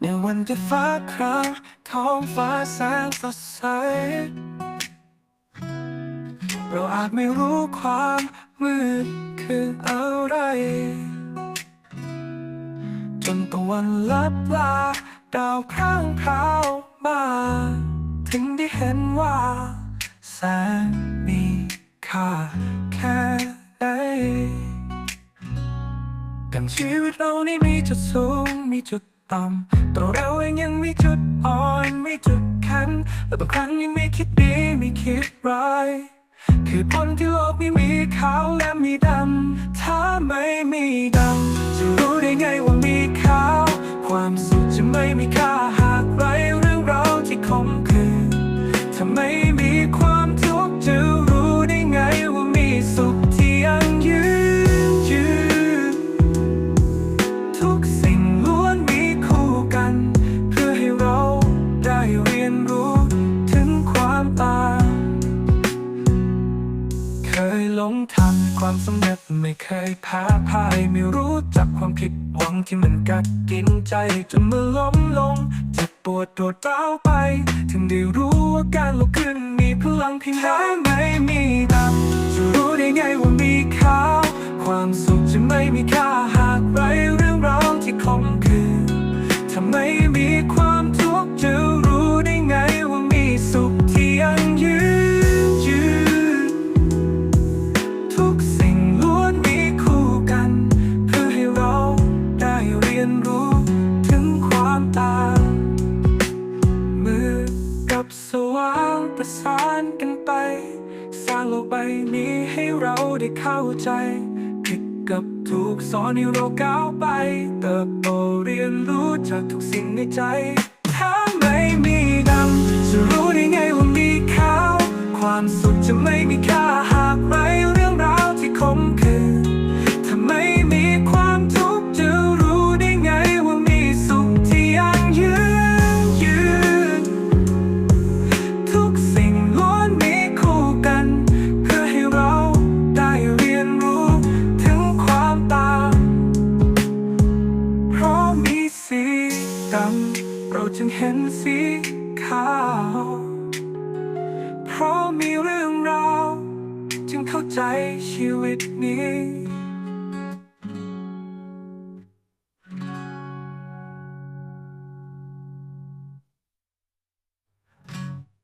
ในวันที่ฟ้าครามท้องฟ้าแสนสดใส เราอาจไม่รู้ความมืดคืออะไร จนตะวันลับลา ดาวคร่างพราวมา ถึงได้เห็นว่า แสงมีค่าแค่ไหนกันชีวิตเรานี่มีจุดสูงมีจุด ต่ำตัวเราเองยังมีจุดอ่อนมีจุดแข็งและบางครั้งยังมีคิดดีมีคิดร้ายคือผลที่โลกนี้มีขาวและมีดำ ถ้าไม่มีดำ จะรู้ได้ไงว่ามีขาว ความสุขจะไม่มีค่าหากไรเรื่องราวที่คมคืนถ้าไม ลงทางความสำเร็จไม่เคยแพ้พ่ายไม่รู้จักความผิดหวังที่มันกัดกินใจจนเมื่อล้มลงเจ็บปวดโดดร้าวไป ถึงได้รู้ว่าการลุกขึ้นมีพลังเพียงแค่ไม่มีดำจะรู้ได้ไงว่ามีขาวความสุขจะไม่มีค่าหากไรเรื่องราวที่คมคืนถ้าไม่มีความางโลกใบนี้ให้เราได้เข้าใจ ผิดกับถูกสอนให้เราก้าวไป เติบโตเรียนรู้จากทุกสิ่งในใจ ถ้าไม่มีดำจะรู้ได้ไงว่ามีขาว ความสุขจะไม่มีค่า สีดำเราจึงเห็นสีขาว เพราะมีเรื่องราว จึงเข้าใจชีวิตนี้